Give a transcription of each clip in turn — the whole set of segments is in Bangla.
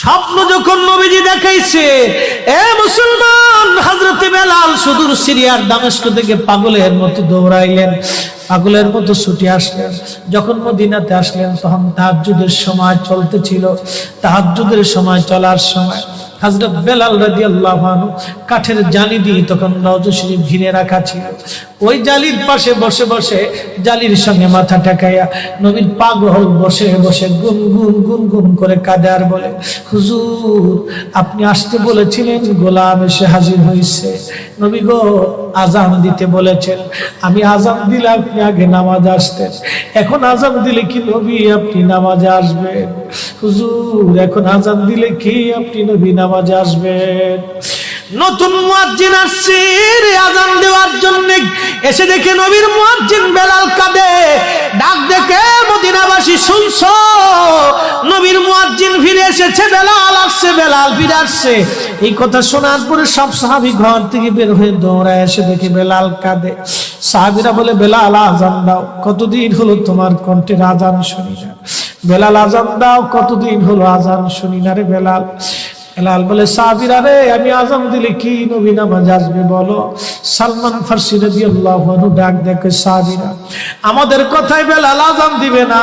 স্বপ্ন যখন নবীজি দেখাইছে, এ মুসলমান হাজরতে বেলাল সুদূর সিরিয়ার দামেস্ক থেকে পাগলের মতো দৌড়াইলেন। পাগলের মতো ছুটে আসলেন। যখন মদিনাতে আসলেন, তখন তাহাজ্জুদের সময় চলতেছিল। তাহাজ্জুদের সময় চলার সময় হজরত বেলাল রাজি আল্লাহ কাঠের জালি দিয়ে তখন নজশ্রী ঘিরে রাখা ছিল। ওই জালির পাশে বসে বসে জালির সঙ্গে মাথা ঠেকাইয়া নবীর পাগল বসে বসে গুন গুন গুন গুন করে কাঁদে আর বলে, হুজুর, আপনি আসতে বলেছিলেন, গোলাম এসে হাজির হয়েছে। নবী গো, আজান দিতে বলেছেন। আমি আজান দিলে আপনি আগে নামাজ আসতেন। এখন আজান দিলে কি নবী আপনি নামাজে আসবেন? হুজুর, এখন আজান দিলে কি আপনি নবী নামাজে আসবেন? নতুন মুয়াজ্জিন আসছে আজান দেওয়ার জন্য। এসে দেখে নবীর মুয়াজ্জিন বেলাল কাঁদে। ডাক দেখে, মদিনাবাসী, শুনছো? নবীর মুয়াজ্জিন ফিরে এসেছে, বেলাল আসছে, বেলাল ফিরে আসছে। এই কথা শোনার পরে সব সাহাবী ঘর থেকে বের হয়ে দৌড়ায় এসে দেখে বেলাল কাঁদে। সাহাবীরা বলে, বেলাল আজান দাও, কতদিন হলো তোমার কণ্ঠের আজান শুনি না। বেলাল আজান দাও, কতদিন হলো আজান শুনি না রে বেলাল। বেলাল বলে, সাহাবিরা রে, আমি আজান দিলে কি নবী নামাজ আসবে বলো? সালমান ফার্সি রবি আল্লাহ ডাক দেখে, সাহাবিরা, আমাদের কথায় বেলাল আজান দিবে না।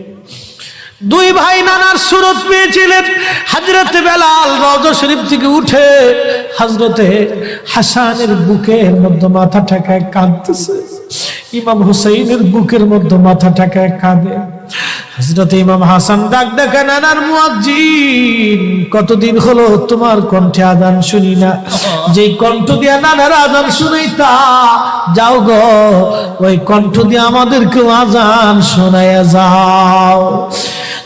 দুই ভাই নানার সুরত পেয়েছিলেন। হজরত বেলাল রজ শরীফ থেকে উঠে হাজরতে হাসানের বুকের মধ্যে মাথা ঠেকায় কাঁদতেছে। ইমাম হুসাইনের বুকের মধ্যে মাথা ঠেকায় কাঁদে। হজরত ইমাম হাসান ডাক ডাকা, নানার মুয়াজ্জিন, কতদিন হলো তোমার কণ্ঠে আদান শুনি না? যে কণ্ঠ দিয়া নানার আদান শুনি তা যাও গো, ওই কণ্ঠ দিয়ে আমাদেরকে আজান শোনাইয়া যাও।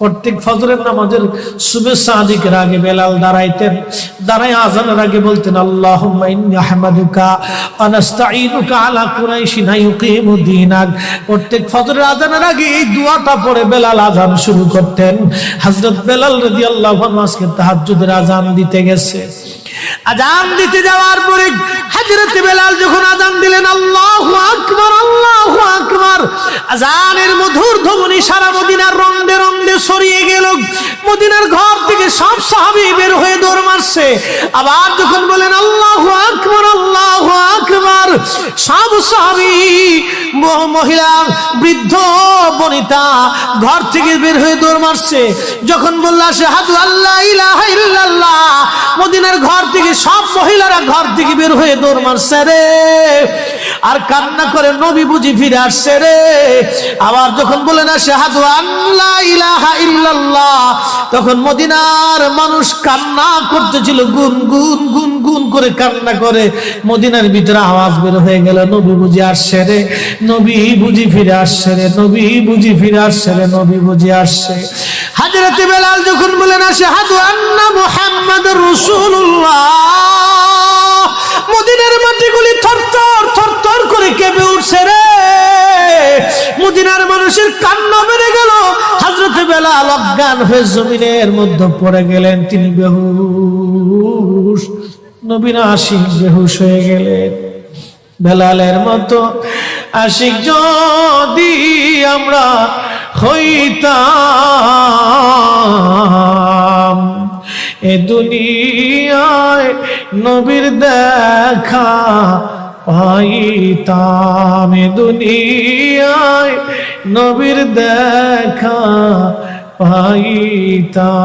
প্রত্যেক ফজরের নামাজের শুভেচ্ছা আদিকের আগে বেলাল দাঁড়াইতেন দাঁড়াই আজানের আগে বলতেন আল্লাহ প্রত্যেক ফজরের আজানের আগে এই দুয়াটা পরে বেলাল আজান শুরু করতেন। হজরত বেলাল রদি আল্লাহ আজকে তাহাজুদের আজান দিতে গেছে। আজান দিতে যাওয়ার পরে হাজরত বেলাল যখন আজান দিলেন, আল্লাহ আকবর আল্লাহ আকবর, আজানের মধুর ধ্বনি সারা মদিনার রন্দে রন্দে সরিয়ে গেল। মদিনার ঘর সব সাহাবী বের হয়ে দৌড় মারছে। আবার যখন বলেন, আল্লাহু আকবার আল্লাহু আকবার, সব সাহাবী মহিলা, বৃদ্ধ, বনিতা ঘর থেকে বের হয়ে দৌড় মারছে। যখন বললা শাহাদু আল্লাহ ইলাহা ইল্লাল্লাহ, মদিনার ঘর থেকে সব মহিলারা ঘর থেকে বের হয়ে দৌড় মারছে রে। আর কান্না করে নবী বুঝি ফিরে আসছে রে। আবার যখন বলে না শাহাদু আল্লাহ ইলাহা ইল্লাল্লাহ, তখন মদিনার মানুষ কান্না করতেছিল, গুন গুন গুন গুন করে কান্না করে। মদিনার ভিতরে আওয়াজ বের হয়ে গেল, নবী বুঝি আসছে রে, নবী বুঝি ফিরে আসছে রে, নবী বুঝি ফিরে আসছে রে, নবী বুঝি আসছে। হাজরতে বেলাল যখন বলেন আসে হাদু আন্না মুহাম্মদ রসুল্লাহ মদিনার মাটিগুলি থরথর থরথর করে কেঁপে উঠছে রে। মদিনার মানুষের কান্না বেড়ে গেল। হজরত বেলাল অজ্ঞান হয়ে জমিনের মধ্যে পড়ে গেলেন। তিনি বেহুশ, নবীন আশিক বেহুশ হয়ে গেলেন। বেলালের মতো আশিক, যদি আমরা হইতাম এ দুনিয়ায় নবীর দেখা পাইতাম দুনিয়ায় নবীর দেখা পাইতাম।